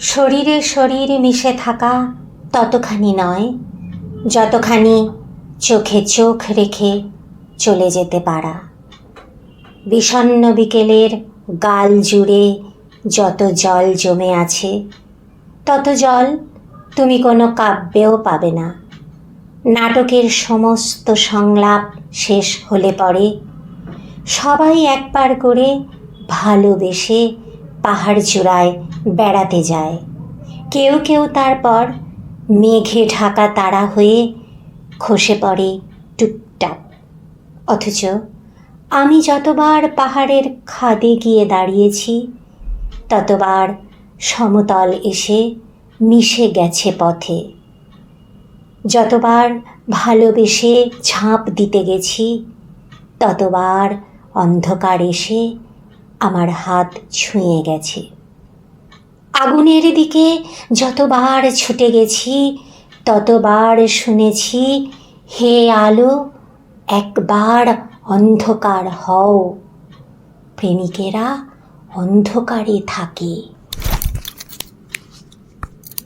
শরীরে শরীর মিশে থাকা ততখানি নয়, যতখানি চোখে চোখ রেখে চলে যেতে পারা। বিষণ্ন বিকেলের গাল জুড়ে যত জল জমে আছে, তত জল তুমি কোনো কাব্যেও পাবে না। নাটকের সমস্ত সংলাপ শেষ হলে পরে সবাই একবার করে ভালোবেসে পাহাড় চূড়ায় বেড়াতে যায়। কেউ কেউ তারপর মেঘে ঢাকা তারা হয়ে খসে পড়ে টুকটাক অথচ আমি যতবার পাহাড়ের খাদে গিয়ে দাঁড়িয়েছি, ততবার সমতল এসে মিশে গেছে পথে। যতবার ভালোবেসে ঝাঁপ দিতে গেছি, ততবার অন্ধকার এসে আমার হাত ছুঁয়ে গেছে। আগুনের দিকে যতবার ছুটে গেছি, ততবার শুনেছি, হে আলো, একবার অন্ধকার হও। প্রেমিকেরা অন্ধকারে থাকে।